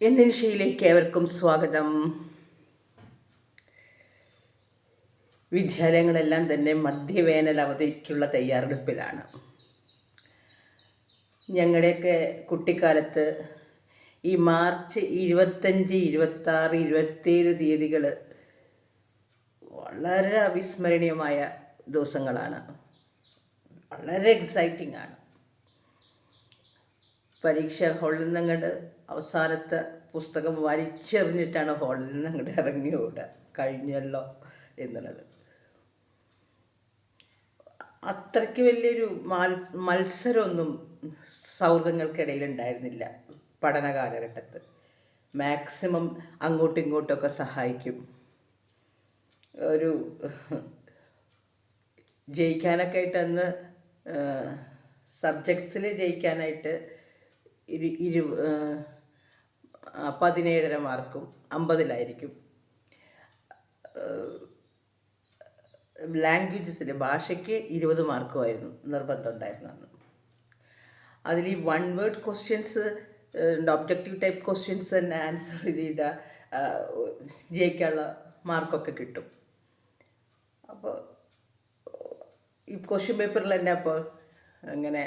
എന്നിൻഷയിലേക്ക് ഏവർക്കും സ്വാഗതം. വിദ്യാലയങ്ങളെല്ലാം തന്നെ മധ്യവേനൽ അവധിക്കുള്ള തയ്യാറെടുപ്പിലാണ്. ഞങ്ങളുടെയൊക്കെ കുട്ടിക്കാലത്ത് ഈ മാർച്ച് ഇരുപത്തഞ്ച് ഇരുപത്താറ് ഇരുപത്തേഴ് തീയതികൾ വളരെ അവിസ്മരണീയമായ ദിവസങ്ങളാണ്. വളരെ എക്സൈറ്റിംഗ് ആണ്. പരീക്ഷ ഹാളിൽ നിന്ന് അങ്ങോട്ട് അവസാനത്തെ പുസ്തകം വലിച്ചെറിഞ്ഞിട്ടാണ് ഹാളിൽ നിന്ന് അങ്ങോട്ട് ഇറങ്ങി ഓടുക. കഴിഞ്ഞല്ലോ എന്നുള്ളത്. അത്രയ്ക്ക് വലിയൊരു മത്സരമൊന്നും സൗഹൃദങ്ങൾക്കിടയിൽ ഉണ്ടായിരുന്നില്ല പഠന കാലഘട്ടത്ത്. മാക്സിമം അങ്ങോട്ടും ഇങ്ങോട്ടൊക്കെ സഹായിക്കും. ഒരു ജയിക്കാനൊക്കെ ആയിട്ട് അന്ന് സബ്ജക്ട്സിൽ ജയിക്കാനായിട്ട് ഇരു ഇരു പതിനേഴര മാർക്കും അമ്പതിലായിരിക്കും. ലാംഗ്വേജസിൽ ഭാഷയ്ക്ക് ഇരുപത് മാർക്കുമായിരുന്നു നിർബന്ധം ഉണ്ടായിരുന്നു അന്ന്. അതിൽ ഈ one word questions objective type questions തന്നെ ആൻസർ ചെയ്ത ജയിക്കാനുള്ള മാർക്കൊക്കെ കിട്ടും. അപ്പോൾ ഈ ക്വസ്റ്റ്യൻ പേപ്പറിൽ തന്നെ അപ്പോൾ അങ്ങനെ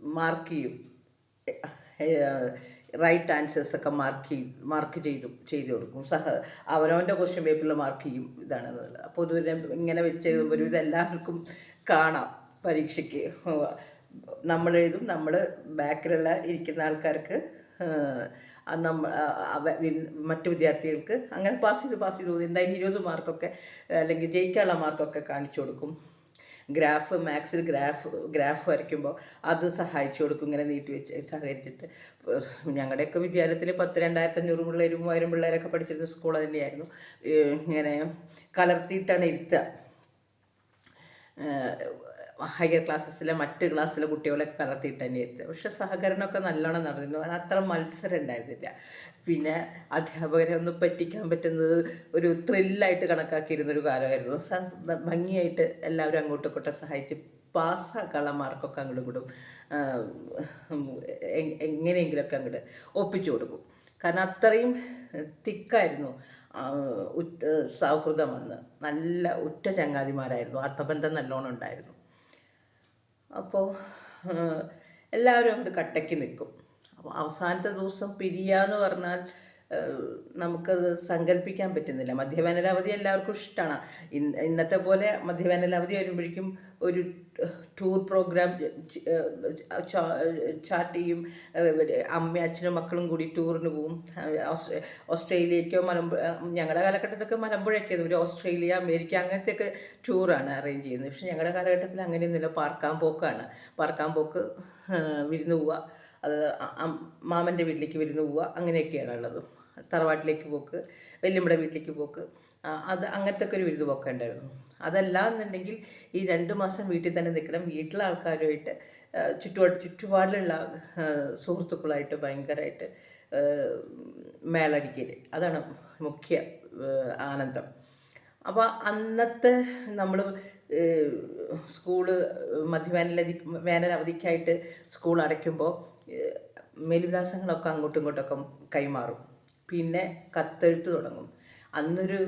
മാർക്ക് ചെയ്യും. റൈറ്റ് ആൻസേഴ്സ് ഒക്കെ മാർക്ക് ചെയ്തു മാർക്ക് ചെയ്തു ചെയ്തു കൊടുക്കും. സഹ അവനവന്റെ ക്വസ്റ്റ്യൻ പേപ്പറിൽ മാർക്ക് ചെയ്യും ഇതാണ് അപ്പോൾ ഇതുവരെ ഇങ്ങനെ വെച്ച് എഴുതുമ്പോൾ ഒരു ഇതെല്ലാവർക്കും കാണാം പരീക്ഷയ്ക്ക്. നമ്മൾ എഴുതും നമ്മൾ ബാക്കിലുള്ള ഇരിക്കുന്ന ആൾക്കാർക്ക് നമ്മ മറ്റു വിദ്യാർത്ഥികൾക്ക് അങ്ങനെ പാസ് ചെയ്ത് പാസ് ചെയ്ത് എന്തായാലും ഇരുപത് മാർക്കൊക്കെ അല്ലെങ്കിൽ ജയിക്കാനുള്ള മാർക്കൊക്കെ കാണിച്ചു കൊടുക്കും. ഗ്രാഫ് മാത്സിൽ ഗ്രാഫ് ഗ്രാഫ് വരയ്ക്കുമ്പോൾ അത് സഹായിച്ചു കൊടുക്കും ഇങ്ങനെ നീട്ടി വെച്ച് സഹകരിച്ചിട്ട്. ഞങ്ങളുടെയൊക്കെ വിദ്യാലയത്തിൽ പത്ത് രണ്ടായിരത്തി അഞ്ഞൂറ് പിള്ളേരും മൂവായിരം പിള്ളേരൊക്കെ പഠിച്ചിരുന്ന സ്കൂൾ തന്നെയായിരുന്നു. ഇങ്ങനെ കലർത്തിയിട്ടാണ് ഇരുത്തുക. ഹയർ ക്ലാസ്സിലെ മറ്റ് ക്ലാസ്സിലെ കുട്ടികളൊക്കെ കലർത്തിയിട്ട് തന്നെ ഇരുത്തുക പക്ഷെ സഹകരണമൊക്കെ നല്ലോണം നടന്നിരുന്നു. അത്ര മത്സരം ഉണ്ടായിരുന്നില്ല. പിന്നെ അധ്യാപകരെ ഒന്ന് പറ്റിക്കാൻ പറ്റുന്നത് ഒരു ത്രില്ലായിട്ട് കണക്കാക്കിയിരുന്നൊരു കാലമായിരുന്നു. ഭംഗിയായിട്ട് എല്ലാവരും അങ്ങോട്ടും ഇങ്ങോട്ടും സഹായിച്ച് പാസ്സാക്കാനുള്ള മാർക്കൊക്കെ അങ്ങോട്ടും എ- എങ്ങനെയെങ്കിലുമൊക്കെ അങ്ങോട്ട് ഒപ്പിച്ചു കൊടുക്കും. കാരണം അത്രയും തിക്കായിരുന്നു സൗഹൃദം വന്ന് നല്ല ഉറ്റ ചങ്ങാതിമാരായിരുന്നു. ആത്മബന്ധം നല്ലോണം ഉണ്ടായിരുന്നു. അപ്പോൾ എല്ലാവരും അങ്ങോട്ട് കട്ടയ്ക്ക് നിൽക്കും അപ്പോൾ അവസാനത്തെ ദിവസം പിരിയാന്ന് പറഞ്ഞാൽ ഏഹ്, നമുക്കത് സങ്കല്പിക്കാൻ പറ്റുന്നില്ല. മധ്യവേനലവധി എല്ലാവർക്കും ഇഷ്ടമാണ് ഇന്നത്തെ പോലെ മധ്യവേനലവധി വരുമ്പോഴേക്കും ഒരു ടൂർ പ്രോഗ്രാം ചാർട്ട് ചെയ്യും. അമ്മയും അച്ഛനും മക്കളും കൂടി ടൂറിന് പോവും. ഓസ്ട്രേലിയക്കോ മലമ്പുഴ ഞങ്ങളുടെ കാലഘട്ടത്തൊക്കെ മലമ്പുഴയൊക്കെ ഒരു ഓസ്ട്രേലിയ അമേരിക്ക അങ്ങനത്തെയൊക്കെ ടൂറാണ് അറേഞ്ച് ചെയ്യുന്നത്. പക്ഷെ ഞങ്ങളുടെ കാലഘട്ടത്തിൽ അങ്ങനെയൊന്നുമില്ല. പാർക്കാൻ പോക്കാണ്. പാർക്കാൻ പോക്ക് വിരുന്ന് പോവുക അത് മാമന്റെ വീട്ടിലേക്ക് വിരുന്ന് പോവുക അങ്ങനെയൊക്കെയാണ് ഉള്ളത് തറവാട്ടിലേക്ക് പോക്ക് വല്യമ്മയുടെ വീട്ടിലേക്ക് പോക്ക്. അത് അങ്ങനത്തെ ഒക്കെ ഒരു വിരുത് പോക്കേണ്ടായിരുന്നു. അതല്ല എന്നുണ്ടെങ്കിൽ ഈ രണ്ട് മാസം വീട്ടിൽ തന്നെ നിൽക്കണം. വീട്ടിലെ ആൾക്കാരുമായിട്ട് ചുറ്റുപാട് ചുറ്റുപാടിലുള്ള സുഹൃത്തുക്കളായിട്ട് ഭയങ്കരമായിട്ട് മേളടിക്കൽ അതാണ് മുഖ്യ ആനന്ദം. അപ്പോൾ അന്നത്തെ നമ്മൾ സ്കൂൾ മധ്യവേനലധി വേനൽ അവധിക്കായിട്ട് സ്കൂൾ അടയ്ക്കുമ്പോൾ മേൽവിലാസങ്ങളൊക്കെ അങ്ങോട്ടും ഇങ്ങോട്ടൊക്കെ കൈമാറും. പിന്നെ കത്തെഴുത്ത് തുടങ്ങും. അന്നൊരു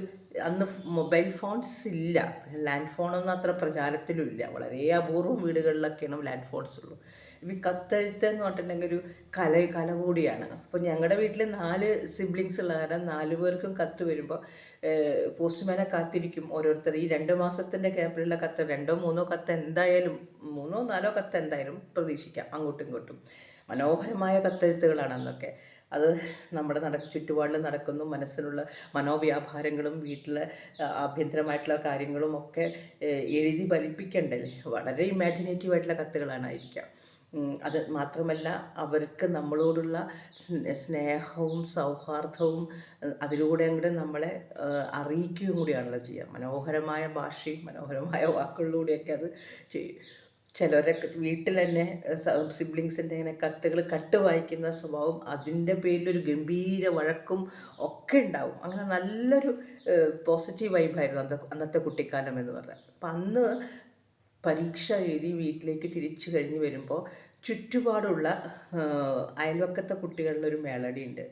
അന്ന് മൊബൈൽ ഫോൺസ് ഇല്ല. ലാൻഡ് ഫോണൊന്നും അത്ര പ്രചാരത്തിലും ഇല്ല. വളരെ അപൂർവം വീടുകളിലൊക്കെയാണ് ലാൻഡ് ഫോൺസ് ഉള്ളൂ. ഈ കത്തെഴുത്ത് എന്ന് പറഞ്ഞിട്ടുണ്ടെങ്കിൽ ഒരു കല കല കൂടിയാണ് അപ്പോൾ ഞങ്ങളുടെ വീട്ടിൽ നാല് സിബ്ലിങ്സ് ഉള്ള കാരണം നാല് പേർക്കും കത്ത് വരുമ്പോൾ പോസ്റ്റ്മാനെ കാത്തിരിക്കും ഓരോരുത്തർ. ഈ രണ്ട് മാസത്തിന്റെ ഗ്യാപ്പിലുള്ള കത്ത് രണ്ടോ മൂന്നോ കത്ത് എന്തായാലും മൂന്നോ നാലോ കത്ത് എന്തായാലും പ്രതീക്ഷിക്കാം. അങ്ങോട്ടും ഇങ്ങോട്ടും. മനോഹരമായ കത്തെഴുത്തുകളാണ് അന്നൊക്കെ. അത് നമ്മുടെ നട ചുറ്റുപാടിൽ നടക്കുന്നു. മനസ്സിലുള്ള മനോവ്യാപാരങ്ങളും വീട്ടിലെ ആഭ്യന്തരമായിട്ടുള്ള കാര്യങ്ങളും ഒക്കെ എഴുതി ഫലിപ്പിക്കണ്ടേ? വളരെ ഇമാജിനേറ്റീവ് ആയിട്ടുള്ള കത്തുകളാണ് ആയിരിക്കാം. അത് മാത്രമല്ല അവർക്ക് നമ്മളോടുള്ള സ്നേഹവും സൗഹാർദ്ദവും അതിലൂടെ അങ്ങോട്ട് നമ്മളെ അറിയിക്കുകയും കൂടിയാണല്ലോ ചെയ്യുക മനോഹരമായ ഭാഷയും മനോഹരമായ വാക്കുകളിലൂടെയൊക്കെ അത് ചെയ്യും. ചിലരൊക്കെ വീട്ടിൽ തന്നെ സിബ്ലിങ്സിന്റെ ഇങ്ങനെ കത്തുകൾ കട്ട് വായിക്കുന്ന സ്വഭാവം അതിന്റെ പേരിലൊരു ഗംഭീര വഴക്കും ഒക്കെ ഉണ്ടാവും. അങ്ങനെ നല്ലൊരു പോസിറ്റീവ് വൈബായിരുന്നു അന്നത്തെ അന്നത്തെ കുട്ടിക്കാലം എന്ന് പറഞ്ഞാൽ. അപ്പം അന്ന് പരീക്ഷ എഴുതി വീട്ടിലേക്ക് തിരിച്ചു കഴിഞ്ഞ് വരുമ്പോൾ ചുറ്റുപാടുള്ള അയൽവക്കത്തെ കുട്ടികളിലൊരു മേളടി മേളടിയുണ്ട്.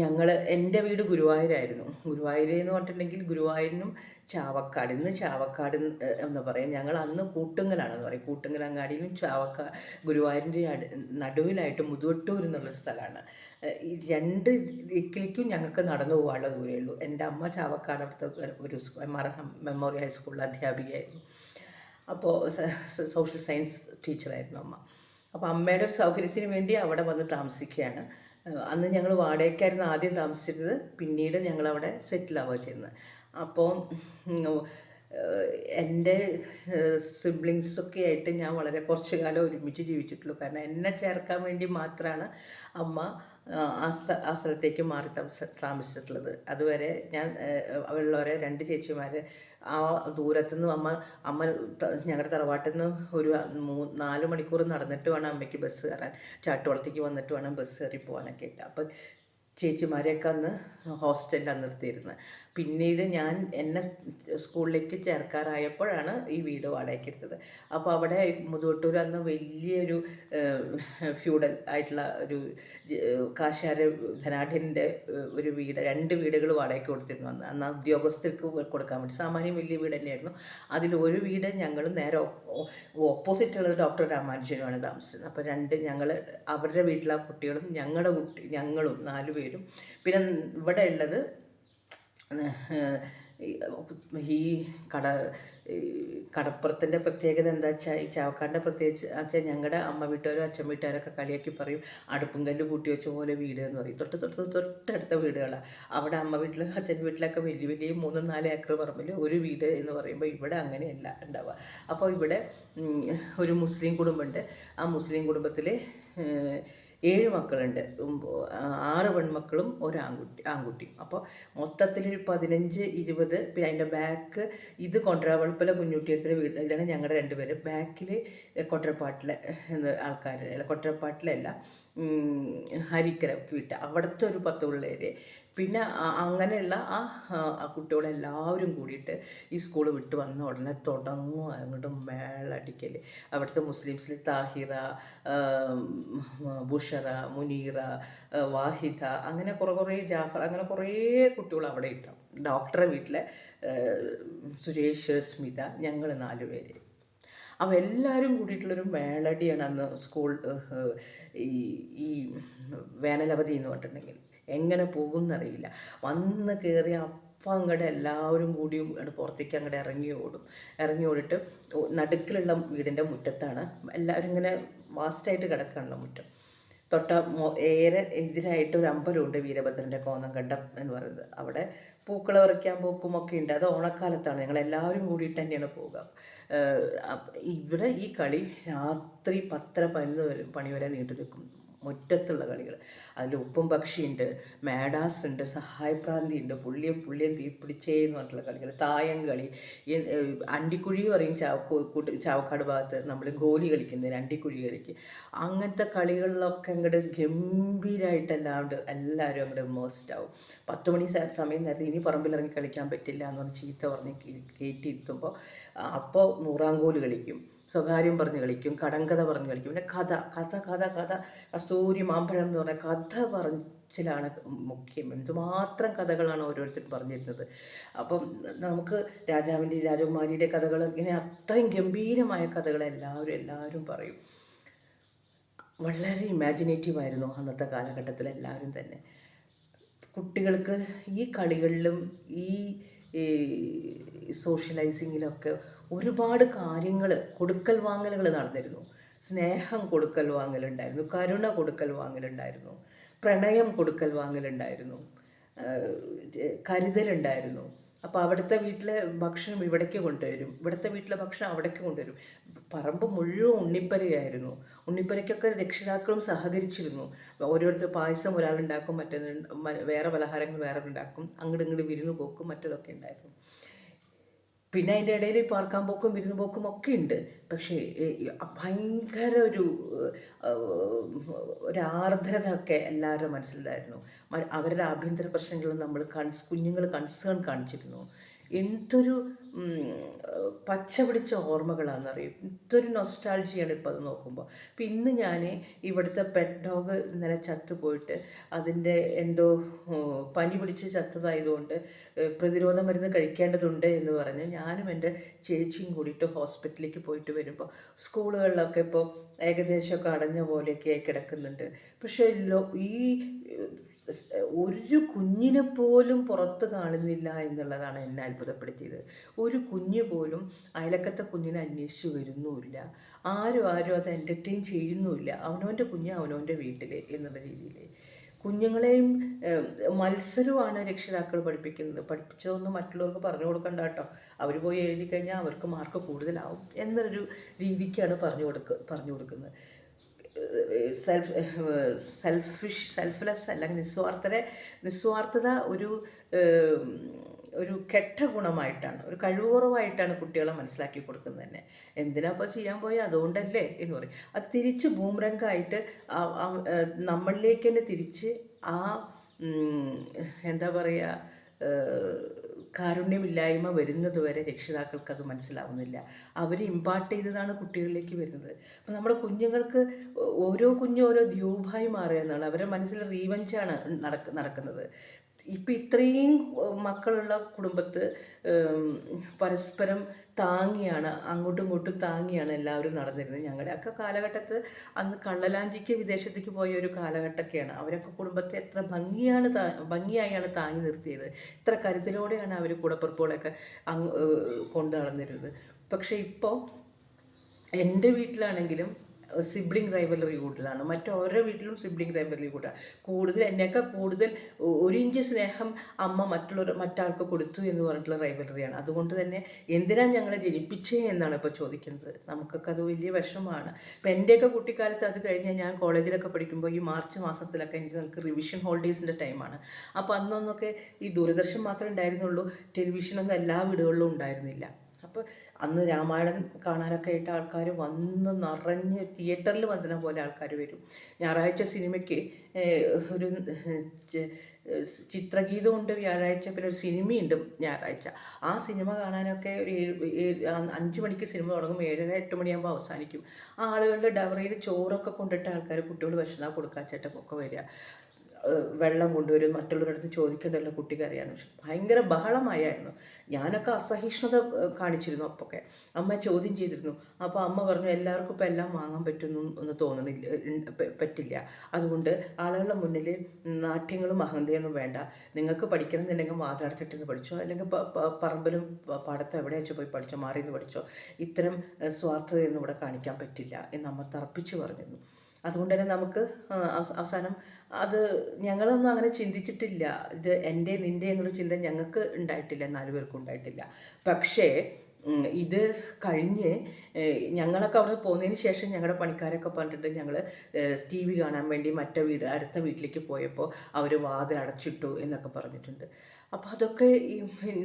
ഞങ്ങൾ എന്റെ വീട് ഗുരുവായൂരായിരുന്നു. ഗുരുവായൂർ എന്ന് പറഞ്ഞിട്ടുണ്ടെങ്കിൽ ഗുരുവായൂരിനും ചാവക്കാട് ഇന്ന് ചാവക്കാട് എന്ന് പറയും ഞങ്ങൾ അന്ന് കൂട്ടുങ്ങലാണെന്ന് പറയും. കൂട്ടുങ്ങൽ അങ്ങാടിയിലും ചാവക്കാ ഗുരുവായൂരിന്റെ നടുവിലായിട്ട് മുതുവട്ടൂർ എന്നുള്ള സ്ഥലമാണ്. രണ്ട് ദിക്കിലേക്കും ഞങ്ങൾക്ക് നടന്നു പോകാനുള്ള ദൂരമേ എന്റെ അമ്മ ചാവക്കാട് അടുത്ത ഒരു മറഹം മെമ്മോറിയൽ ഹൈസ്കൂളിൽ അധ്യാപികയായിരുന്നു. അപ്പോൾ സോഷ്യൽ സയൻസ് ടീച്ചറായിരുന്നു അമ്മ. അപ്പോൾ അമ്മയുടെ ഒരു സൗകര്യത്തിന് വേണ്ടി അവിടെ വന്ന് താമസിക്കുകയാണ്. അന്ന് ഞങ്ങൾ വാടകയ്ക്കായിരുന്നു ആദ്യം താമസിച്ചിരുന്നത്. പിന്നീട് സെറ്റിൽ ആവുക ചെയ്യുന്നത്. അപ്പോൾ എന്റെ സിബ്ലിങ്സൊക്കെ ആയിട്ട് ഞാൻ വളരെ കുറച്ച് കാലം ഒരുമിച്ച് ജീവിച്ചിട്ടുള്ളൂ. കാരണം എന്നെ ചേർക്കാൻ വേണ്ടി മാത്രമാണ് അമ്മ ആ, സ്ഥ സ്ഥലത്തേക്ക് മാറി താമസ താമസിച്ചിട്ടുള്ളത്. അതുവരെ ഞാൻ അവളുള്ളവരെ രണ്ട് ചേച്ചിമാർ ആ ദൂരത്തുനിന്ന് അമ്മ അമ്മ ഞങ്ങളുടെ തറവാട്ടിൽ നിന്ന് ഒരു മൂ നാല് മണിക്കൂർ നടന്നിട്ട് വേണം അമ്മയ്ക്ക് ബസ് കയറാൻ. ചാട്ടുവളത്തേക്ക് വന്നിട്ട് വേണം ബസ് കയറി പോകാനൊക്കെ ഇട്ട് അപ്പം ചേച്ചിമാരെയൊക്കെ അന്ന് ഹോസ്റ്റലിലാണ് നിർത്തിയിരുന്നത് പിന്നീട് ഞാൻ എന്നെ സ്കൂളിലേക്ക് ചേർക്കാറായപ്പോഴാണ് ഈ വീട് വാടകയ്ക്ക് എടുത്തത്. അപ്പോൾ അവിടെ മുതുവട്ടൂർ അന്ന് വലിയൊരു ഫ്യൂഡൽ ആയിട്ടുള്ള ഒരു കാശാര ധനാഠ്യന്റെ ഒരു വീട് രണ്ട് വീടുകൾ വാടകയ്ക്ക് കൊടുത്തിരുന്നു അന്ന്. അന്ന് ഉദ്യോഗസ്ഥർക്ക് കൊടുക്കാൻ വേണ്ടി. സാമാന്യം വലിയ വീട് തന്നെയായിരുന്നു. അതിൽ ഒരു വീട് ഞങ്ങൾ നേരെ ഓപ്പോസിറ്റുള്ള ഡോക്ടർ രാമാനുജനുമാണ് താമസിച്ചത്. അപ്പോൾ രണ്ട് ഞങ്ങൾ അവരുടെ വീട്ടിലെ കുട്ടികളും ഞങ്ങളുടെ കുട്ടി ഞങ്ങളും നാല് പേരും. പിന്നെ ഇവിടെ ഉള്ളത് ഈ കട കടപ്പുറത്തിന്റെ പ്രത്യേകത എന്താ വെച്ചാൽ ഈ ചാവക്കാടിന്റെ പ്രത്യേകിച്ച് വെച്ചാൽ ഞങ്ങളുടെ അമ്മ വീട്ടുകാരും അച്ഛൻ വീട്ടുകാരൊക്കെ കളിയാക്കി പറയും അടുപ്പും കല്ല് കൂട്ടി വെച്ച പോലെ വീട് എന്ന് പറയും. തൊട്ട് തൊട്ട് തൊട്ടടുത്ത വീടുകളാണ് അവിടെ അമ്മ വീട്ടിൽ അച്ഛൻ വീട്ടിലൊക്കെ വലിയ വലിയ മൂന്ന് നാല് ഏക്കർ പറമ്പിൽ ഒരു വീട് എന്ന് പറയുമ്പോൾ ഇവിടെ അങ്ങനെയല്ല ഉണ്ടാവുക. അപ്പോൾ ഇവിടെ ഒരു മുസ്ലിം കുടുംബമുണ്ട് ആ മുസ്ലിം കുടുംബത്തിൽ ഏഴ് മക്കളുണ്ട്. ആറ് പെൺമക്കളും ഒരു ആൺകുട്ടി. ആൺകുട്ടിയും അപ്പോൾ മൊത്തത്തിൽ ഒരു പതിനഞ്ച് ഇരുപത് പിന്നെ അതിന്റെ ബാക്ക് ഇത് കൊണ്ട്രാവളപ്പിലെ കുഞ്ഞുട്ടിയടുത്തിലെ വീട്ടിലാണ് ഞങ്ങളുടെ രണ്ടുപേരും. ബാക്കിൽ കൊട്ടരപ്പാട്ടിലെ ആൾക്കാർ കൊട്ടരപ്പാട്ടിലല്ല ഹരിക്കര വീട്ട്. അവിടുത്തെ ഒരു പത്ത് പിള്ളേര്. പിന്നെ അങ്ങനെയുള്ള ആ കുട്ടികളെല്ലാവരും കൂടിയിട്ട് ഈ സ്കൂൾ വിട്ട് വന്ന ഉടനെ തുടങ്ങും. അങ്ങോട്ട് മേളടിക്കൽ അവിടുത്തെ മുസ്ലിംസിൽ താഹിറ ബുഷറ മുനീറ വാഹിദ അങ്ങനെ കുറേ കുറേ ജാഫർ അങ്ങനെ കുറേ കുട്ടികൾ അവിടെ ഉണ്ടാവും. ഡോക്ടറെ വീട്ടിലെ സുരേഷ് സ്മിത ഞങ്ങൾ നാല് പേര്. അപ്പോൾ എല്ലാവരും കൂടിയിട്ടുള്ളൊരു മേളടിയാണ് അന്ന് സ്കൂൾ ഈ ഈ വേനലവധി എന്ന് പറഞ്ഞിട്ടുണ്ടെങ്കിൽ. എങ്ങനെ പോകും എന്നറിയില്ല വന്ന് കയറി അപ്പം അങ്ങോട്ട് എല്ലാവരും കൂടിയും അങ്ങോട്ട് പുറത്തേക്ക് അങ്ങോട്ട് ഇറങ്ങി ഓടും. ഇറങ്ങി ഓടിട്ട് നടുക്കിലുള്ള വീടിന്റെ മുറ്റത്താണ്. എല്ലാവരും ഇങ്ങനെ വാസ്റ്റായിട്ട് കിടക്കാനുള്ള മുറ്റം. തൊട്ട ഏറെ എതിരായിട്ട് ഒരു അമ്പലമുണ്ട് വീരഭദ്രന്റെ കോന്നംകണ്ടം എന്ന് പറയുന്നത്. അവിടെ പൂക്കൾ പറിക്കാൻ പോക്കും ഒക്കെ ഉണ്ട്. അത് ഓണക്കാലത്താണ്. ഞങ്ങൾ എല്ലാവരും കൂടിയിട്ട് തന്നെയാണ് പോവുക. ഇവിടെ ഈ കളി രാത്രി പത്തര പതിനൊന്ന് പണി വരെ നീണ്ടു നിൽക്കും മുറ്റത്തുള്ള കളികൾ. അതിൽ ഉപ്പും പക്ഷിയുണ്ട് മാഡാസ് ഉണ്ട് സഹായപ്രാന്തി ഉണ്ട് പുള്ളിയെ പുള്ളിയെ തീപിടിച്ചേ എന്ന് പറഞ്ഞിട്ടുള്ള കളികൾ. തായം കളി അണ്ടിക്കുഴി പറയും ചാവക്കൂട്ട് ചാവക്കാട് ഭാഗത്ത് നമ്മൾ ഗോലി കളിക്കുന്നതിന് അണ്ടിക്കുഴി കളിക്ക്. അങ്ങനത്തെ കളികളിലൊക്കെ അങ്ങോട്ട് ഗംഭീരമായിട്ടല്ലാണ്ട് എല്ലാവരും അങ്ങോട്ട് ഇമേഴ്സ്ഡ് ആവും. പത്ത് മണി സമയം നേരത്തെ ഇനി പറമ്പിലിറങ്ങി കളിക്കാൻ പറ്റില്ല എന്ന് പറഞ്ഞ് ചീത്ത പറഞ്ഞ് കയറ്റിയിരുത്തുമ്പോൾ അപ്പോൾ നൂറാങ്കോൽ കളിക്കും. സ്വകാര്യം പറഞ്ഞ് കളിക്കും കടങ്കഥ പറഞ്ഞ് കളിക്കും. പിന്നെ കഥ കഥ കഥ കഥ. കസ്തൂരി മാമ്പഴം എന്ന് പറഞ്ഞ കഥ പറച്ചിലാണ് മുഖ്യം. എന്തുമാത്രം കഥകളാണ് ഓരോരുത്തരും പറഞ്ഞിരുന്നത്. അപ്പം നമുക്ക് രാജാവിന്റെ രാജകുമാരിയുടെ കഥകൾ ഇങ്ങനെ അത്രയും ഗംഭീരമായ കഥകൾ എല്ലാവരും എല്ലാവരും പറയും. വളരെ ഇമാജിനേറ്റീവ് ആയിരുന്നു അന്നത്തെ കാലഘട്ടത്തിൽ എല്ലാവരും തന്നെ. കുട്ടികൾക്ക് ഈ കളികളിലും ഈ സോഷ്യലൈസിങ്ങിലൊക്കെ ഒരുപാട് കാര്യങ്ങൾ കൊടുക്കൽ വാങ്ങലുകൾ നടന്നിരുന്നു. സ്നേഹം കൊടുക്കൽ വാങ്ങലുണ്ടായിരുന്നു കരുണ കൊടുക്കൽ വാങ്ങലുണ്ടായിരുന്നു പ്രണയം കൊടുക്കൽ വാങ്ങലുണ്ടായിരുന്നു കരുതലുണ്ടായിരുന്നു. അപ്പോൾ അവിടുത്തെ വീട്ടിലെ ഭക്ഷണം ഇവിടേക്ക് കൊണ്ടുവരും ഇവിടുത്തെ വീട്ടിലെ ഭക്ഷണം അവിടേക്ക് കൊണ്ടുവരും. പറമ്പ് മുഴുവൻ ഉണ്ണിപ്പരയായിരുന്നു. ഉണ്ണിപ്പരയ്ക്കൊക്കെ രക്ഷിതാക്കളും സഹകരിച്ചിരുന്നു. ഓരോരുത്തർ പായസം ഒരാളുണ്ടാക്കും മറ്റേ വേറെ പലഹാരങ്ങൾ വേറെ ഉണ്ടാക്കും അങ്ങോട്ട് ഇങ്ങോട്ട് വിരുന്ന് പോക്കും മറ്റതൊക്കെ ഉണ്ടായിരുന്നു. പിന്നെ അതിന്റെ ഇടയിൽ പാർക്കാൻ പോക്കും വിരുന്ന് പോക്കും ഒക്കെ ഉണ്ട്. പക്ഷേ ഭയങ്കര ഒരു ഒരു ആർദ്രത ഒക്കെ എല്ലാവരുടെ മനസ്സിലുണ്ടായിരുന്നു. അവരുടെ ആഭ്യന്തര പ്രശ്നങ്ങൾ നമ്മൾ കൺസ് കുഞ്ഞുങ്ങൾ കൺസേൺ കാണിച്ചിരുന്നു. എന്തൊരു പച്ച പിടിച്ച ഓർമ്മകളാണെന്നറിയും ഇതൊരു നൊസ്റ്റാൾജിയാണ് ഇപ്പോൾ അത് നോക്കുമ്പോൾ അപ്പം ഇന്ന് ഞാൻ ഇവിടുത്തെ പെറ്റ് ഡോഗ് ഇന്നലെ ചത്തുപോയിട്ട് അതിന്റെ എന്തോ പനി പിടിച്ച് ചത്തതായതുകൊണ്ട് പ്രതിരോധ മരുന്ന് കഴിക്കേണ്ടതുണ്ട് എന്ന് പറഞ്ഞ് ഞാനും എന്റെ ചേച്ചിയും കൂടിയിട്ട് ഹോസ്പിറ്റലിലേക്ക് പോയിട്ട് വരുമ്പോൾ സ്കൂളുകളിലൊക്കെ ഇപ്പോൾ ഏകദേശമൊക്കെ അടഞ്ഞ പോലെയൊക്കെ ആയി കിടക്കുന്നുണ്ട്. പക്ഷേ ഈ ഒരു കുഞ്ഞിനെ പോലും പുറത്ത് കാണുന്നില്ല എന്നുള്ളതാണ് എന്നെ അത്ഭുതപ്പെടുത്തിയത്. ഒരു കുഞ്ഞു പോലും അയലക്കത്തെ കുഞ്ഞിനെ അന്വേഷിച്ച് വരുന്നുമില്ല. ആരും ആരും അത് എന്റർടൈൻ ചെയ്യുന്നുമില്ല. അവനവന്റെ കുഞ്ഞ് അവനവന്റെ വീട്ടിൽ എന്നുള്ള രീതിയിൽ കുഞ്ഞുങ്ങളെയും മത്സരമാണ് രക്ഷിതാക്കൾ പഠിപ്പിക്കുന്നത്. പഠിപ്പിച്ചതൊന്നും മറ്റുള്ളവർക്ക് പറഞ്ഞു കൊടുക്കണ്ട കേട്ടോ. അവർ പോയി എഴുതി കഴിഞ്ഞാൽ അവർക്ക് മാർക്ക് കൂടുതലാവും എന്നൊരു രീതിക്കാണ് പറഞ്ഞു കൊടുക്ക പറഞ്ഞു കൊടുക്കുന്നത്. സെൽഫ് സെൽഫിഷ് സെൽഫ്ലെസ് അല്ലെങ്കിൽ നിസ്വാർത്ഥരെ നിസ്വാർത്ഥത ഒരു ഒരു കെട്ട ഗുണമായിട്ടാണ് ഒരു കഴിവുറവായിട്ടാണ് കുട്ടികളെ മനസ്സിലാക്കി കൊടുക്കുന്നത് തന്നെ. എന്തിനാ ഇപ്പോൾ ചെയ്യാൻ പോയാൽ അതുകൊണ്ടല്ലേ എന്ന് പറയും. അത് തിരിച്ച് ഭൂമരംഗമായിട്ട് നമ്മളിലേക്ക് തന്നെ തിരിച്ച് ആ എന്താ പറയുക കാരുണ്യമില്ലായ്മ വരുന്നത് വരെ രക്ഷിതാക്കൾക്ക് അത് മനസ്സിലാവുന്നില്ല. അവർ ഇമ്പാർട്ട് ചെയ്തതാണ് കുട്ടികളിലേക്ക് വരുന്നത്. അപ്പം നമ്മുടെ കുഞ്ഞുങ്ങൾക്ക് ഓരോ കുഞ്ഞും ഓരോ ദ്യൂപായി മാറുക എന്നാണ് അവരുടെ മനസ്സിൽ റീവഞ്ചാണ് നടക്ക നടക്കുന്നത്. ഇപ്പം ഇത്രയും മക്കളുള്ള കുടുംബത്ത് പരസ്പരം താങ്ങിയാണ് അങ്ങോട്ടും ഇങ്ങോട്ടും താങ്ങിയാണ് എല്ലാവരും നടന്നിരുന്നത്. ഞങ്ങളുടെ ഞങ്ങളുടെയൊക്കെ കാലഘട്ടത്ത് അന്ന് കള്ളലാഞ്ചിക്ക് വിദേശത്തേക്ക് പോയ ഒരു കാലഘട്ടമൊക്കെയാണ്. അവരൊക്കെ കുടുംബത്തെ എത്ര ഭംഗിയാണ് ഭംഗിയായാണ് താങ്ങി നിർത്തിയത്. ഇത്ര കരുതലോടെയാണ് അവർ കൂടപ്പുറപ്പുകളൊക്കെ അങ്ങ് കൊണ്ട് നടന്നിരുന്നത്. പക്ഷേ ഇപ്പോൾ എന്റെ വീട്ടിലാണെങ്കിലും സിബ്ലിംഗ് റൈവലറി കൂടുതലാണ് മറ്റോരോ വീട്ടിലും സിബ്ലിംഗ് റൈവലറി കൂടുതലാണ് കൂടുതൽ എന്നെയൊക്കെ കൂടുതൽ ഒരു ഇഞ്ച് സ്നേഹം അമ്മ മറ്റുള്ള മറ്റാൾക്ക് കൊടുത്തു എന്ന് പറഞ്ഞിട്ടുള്ള റൈവലറിയാണ് അതുകൊണ്ട് തന്നെ എന്തിനാണ് ഞങ്ങളെ ജനിപ്പിച്ചേ എന്നാണ് ഇപ്പോൾ ചോദിക്കുന്നത്. നമുക്കൊക്കെ അത് വലിയ വിഷമമാണ്. ഇപ്പം എന്റെയൊക്കെ കുട്ടിക്കാലത്ത് അത് കഴിഞ്ഞാൽ ഞാൻ കോളേജിലൊക്കെ പഠിക്കുമ്പോൾ ഈ മാർച്ച് മാസത്തിലൊക്കെ എനിക്ക് റിവിഷൻ ഹോളിഡേയ്സിന്റെ ടൈമാണ് അപ്പോൾ അന്നൊന്നൊക്കെ ഈ ദൂരദർശൻ മാത്രമേ ഉണ്ടായിരുന്നുള്ളൂ. ടെലിവിഷനൊന്നും എല്ലാ വീടുകളിലും ഉണ്ടായിരുന്നില്ല. അപ്പോൾ അന്ന് രാമായണം കാണാനൊക്കെ ആയിട്ട് ആൾക്കാർ വന്ന് നിറഞ്ഞ് തിയേറ്ററിൽ വന്നതിനെ പോലെ ആൾക്കാർ വരും. ഞായറാഴ്ച സിനിമയ്ക്ക് ഒരു ചിത്രഗീതമുണ്ട് വ്യാഴാഴ്ച പിന്നെ ഒരു സിനിമയുണ്ട് ഞായറാഴ്ച. ആ സിനിമ കാണാനൊക്കെ ഒരു ഏഴ് അഞ്ച് മണിക്ക് സിനിമ തുടങ്ങും. ഏഴര എട്ട് മണിയാകുമ്പോൾ അവസാനിക്കും. ആ ആളുകളുടെ ഡവറിയിൽ ചോറൊക്കെ കൊണ്ടിട്ട് ആൾക്കാർ കുട്ടികൾ ഭക്ഷണം കൊടുക്കാച്ചേട്ടൊക്കെ വരിക വെള്ളം കൊണ്ടുവരും മറ്റുള്ളവരുടെ അടുത്ത് ചോദിക്കണ്ടല്ലോ കുട്ടിക്ക് അറിയാൻ പക്ഷെ ഭയങ്കര ബഹളമായിരുന്നു ഞാനൊക്കെ അസഹിഷ്ണുത കാണിച്ചിരുന്നു അപ്പൊക്കെ. അമ്മ ചോദ്യം ചെയ്തിരുന്നു. അപ്പോൾ അമ്മ പറഞ്ഞു എല്ലാവർക്കും ഇപ്പം എല്ലാം വാങ്ങാൻ പറ്റുന്നു എന്ന് തോന്നണില്ല പറ്റില്ല. അതുകൊണ്ട് ആളുകളുടെ മുന്നിൽ നാട്യങ്ങളും അഹന്തയൊന്നും വേണ്ട. നിങ്ങൾക്ക് പഠിക്കണം എന്നുണ്ടെങ്കിൽ വാതിലടച്ചിട്ടിന്ന് പഠിച്ചോ? അല്ലെങ്കിൽ പറമ്പിലും പാടത്തോ എവിടെ വെച്ച് പോയി പഠിച്ചോ? മാറി നിന്ന് പഠിച്ചോ? ഇത്തരം സ്വാർത്ഥതയൊന്നും ഇവിടെ കാണിക്കാൻ പറ്റില്ല എന്ന് അമ്മ തറപ്പിച്ചു പറഞ്ഞിരുന്നു. അതുകൊണ്ട് തന്നെ നമുക്ക് അവസാനം അത് ഞങ്ങളൊന്നും അങ്ങനെ ചിന്തിച്ചിട്ടില്ല. ഇത് എന്റെ നിന്റെ എന്നുള്ള ചിന്ത ഞങ്ങൾക്ക് ഉണ്ടായിട്ടില്ല നാലു പേർക്കും ഉണ്ടായിട്ടില്ല. പക്ഷേ ഇത് കഴിഞ്ഞ് ഞങ്ങളൊക്കെ അവിടെ പോകുന്നതിന് ശേഷം ഞങ്ങളുടെ പണിക്കാരൊക്കെ പറഞ്ഞിട്ട് ഞങ്ങൾ ടി വി കാണാൻ വേണ്ടി മറ്റേ വീട് അടുത്ത വീട്ടിലേക്ക് പോയപ്പോൾ അവർ വാതിൽ അടച്ചിട്ടു എന്നൊക്കെ പറഞ്ഞിട്ടുണ്ട്. അപ്പോൾ അതൊക്കെ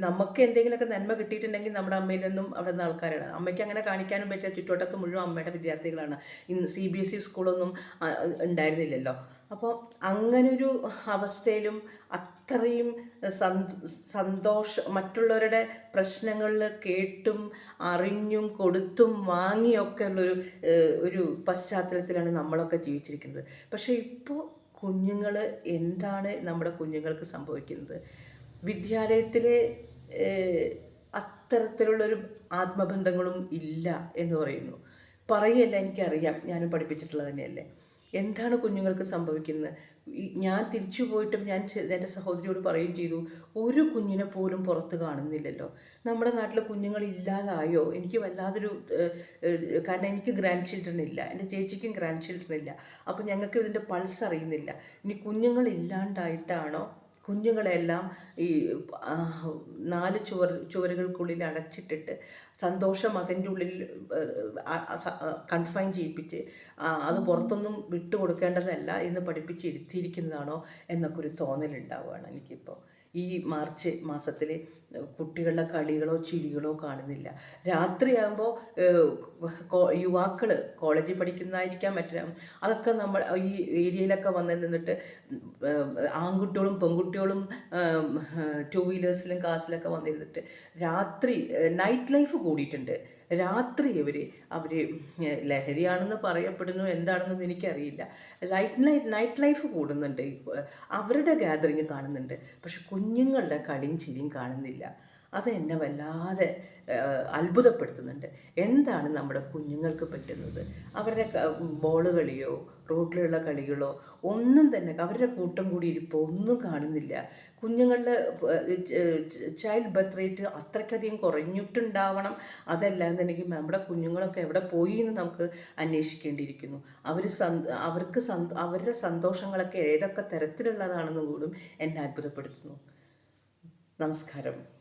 നമുക്ക് എന്തെങ്കിലുമൊക്കെ നന്മ കിട്ടിയിട്ടുണ്ടെങ്കിൽ നമ്മുടെ അമ്മയിൽ നിന്നും അവിടെ നിന്ന് ആൾക്കാരാണ്. അമ്മയ്ക്ക് അങ്ങനെ കാണിക്കാനും പറ്റിയ ചുറ്റുവട്ടത്ത് മുഴുവൻ അമ്മയുടെ വിദ്യാർത്ഥികളാണ്. ഇന്ന് സി ബി എസ് ഇ സ്കൂളൊന്നും ഉണ്ടായിരുന്നില്ലല്ലോ. അപ്പോൾ അങ്ങനൊരു അവസ്ഥയിലും അത്രയും സന്തോഷ മറ്റുള്ളവരുടെ പ്രശ്നങ്ങളിൽ കേട്ടും അറിഞ്ഞും കൊടുത്തും വാങ്ങിയൊക്കെ ഉള്ളൊരു ഒരു പശ്ചാത്തലത്തിലാണ് നമ്മളൊക്കെ ജീവിച്ചിരിക്കുന്നത്. പക്ഷേ ഇപ്പോൾ കുഞ്ഞുങ്ങൾ എന്താണ് നമ്മുടെ കുഞ്ഞുങ്ങൾക്ക് സംഭവിക്കുന്നത്? വിദ്യാലയത്തിലെ അത്തരത്തിലുള്ളൊരു ആത്മബന്ധങ്ങളും ഇല്ല എന്ന് പറയുന്നു. പറയല്ല എനിക്കറിയാം. ഞാനും പഠിപ്പിച്ചിട്ടുള്ളത് തന്നെയല്ലേ? എന്താണ് കുഞ്ഞുങ്ങൾക്ക് സംഭവിക്കുന്നത്? ഞാൻ തിരിച്ചു പോയിട്ടും ഞാൻ എന്റെ സഹോദരിയോട് പറയുകയും ചെയ്തു ഒരു കുഞ്ഞിനെ പോലും പുറത്ത് കാണുന്നില്ലല്ലോ. നമ്മുടെ നാട്ടിലെ കുഞ്ഞുങ്ങൾ ഇല്ലാതായോ? എനിക്ക് വല്ലാതൊരു കാരണം എനിക്ക് ഗ്രാൻഡ് ചിൽഡ്രൻ ഇല്ല. എന്റെ ചേച്ചിക്കും ഗ്രാൻഡ് ചിൽഡ്രൻ ഇല്ല. അപ്പോൾ ഞങ്ങൾക്ക് ഇതിന്റെ പൾസ് അറിയുന്നില്ല. ഇനി കുഞ്ഞുങ്ങൾ ഇല്ലാണ്ടായിട്ടാണോ കുഞ്ഞുങ്ങളെല്ലാം ഈ നാല് ചുവർ ചുവരുകൾക്കുള്ളിൽ അടച്ചിട്ടിട്ട് സന്തോഷം അതിന്റെ ഉള്ളിൽ കൺഫൈൻ ചെയ്യിപ്പിച്ച് അത് പുറത്തൊന്നും വിട്ടു കൊടുക്കേണ്ടതല്ല എന്ന് പഠിപ്പിച്ച് ഇരുത്തിയിരിക്കുന്നതാണോ എന്നൊക്കെ ഒരു തോന്നലുണ്ടാവുകയാണ് എനിക്കിപ്പോൾ ഈ മാർച്ച് മാസത്തിൽ കുട്ടികളുടെ കളികളോ ചിരികളോ കാണുന്നില്ല. രാത്രിയാകുമ്പോൾ യുവാക്കൾ കോളേജിൽ പഠിക്കുന്നതായിരിക്കാം മറ്റേ അതൊക്കെ നമ്മൾ ഈ ഏരിയയിലൊക്കെ വന്ന് നിന്നിട്ട് ആൺകുട്ടികളും പെൺകുട്ടികളും ടു വീലേഴ്സിലും കാസിലൊക്കെ വന്നിരുന്നിട്ട് രാത്രി നൈറ്റ് ലൈഫ് കൂടിയിട്ടുണ്ട്. രാത്രി ഇവർ അവർ ലഹരിയാണെന്ന് പറയപ്പെടുന്നു എന്താണെന്ന് എനിക്കറിയില്ല. ലൈറ്റ് നൈറ്റ് നൈറ്റ് ലൈഫ് കൂടുന്നുണ്ട്. അവരുടെ ഗാദറിങ് കാണുന്നുണ്ട്. പക്ഷെ കുഞ്ഞുങ്ങളുടെ കളിയും ചിരിയും കാണുന്നില്ല. അത് എന്നെ വല്ലാതെ അത്ഭുതപ്പെടുത്തുന്നുണ്ട്. എന്താണ് നമ്മുടെ കുഞ്ഞുങ്ങൾക്ക് പറ്റുന്നത്? അവരുടെ ബോൾ കളിയോ റോഡിലുള്ള കളികളോ ഒന്നും തന്നെ അവരുടെ കൂട്ടം കൂടി ഇരിപ്പോ ഒന്നും കാണുന്നില്ല. കുഞ്ഞുങ്ങളുടെ ചൈൽഡ് ബർത്ത് റേറ്റ് അത്രയ്ക്കധികം കുറഞ്ഞിട്ടുണ്ടാവണം. അതല്ലാന്നുണ്ടെങ്കിൽ നമ്മുടെ കുഞ്ഞുങ്ങളൊക്കെ എവിടെ പോയി എന്ന് നമുക്ക് അന്വേഷിക്കേണ്ടിയിരിക്കുന്നു. അവർ അവർക്ക് അവരുടെ സന്തോഷങ്ങളൊക്കെ ഏതൊക്കെ തരത്തിലുള്ളതാണെന്ന് കൂടും എന്നെ അത്ഭുതപ്പെടുത്തുന്നു. നമസ്കാരം.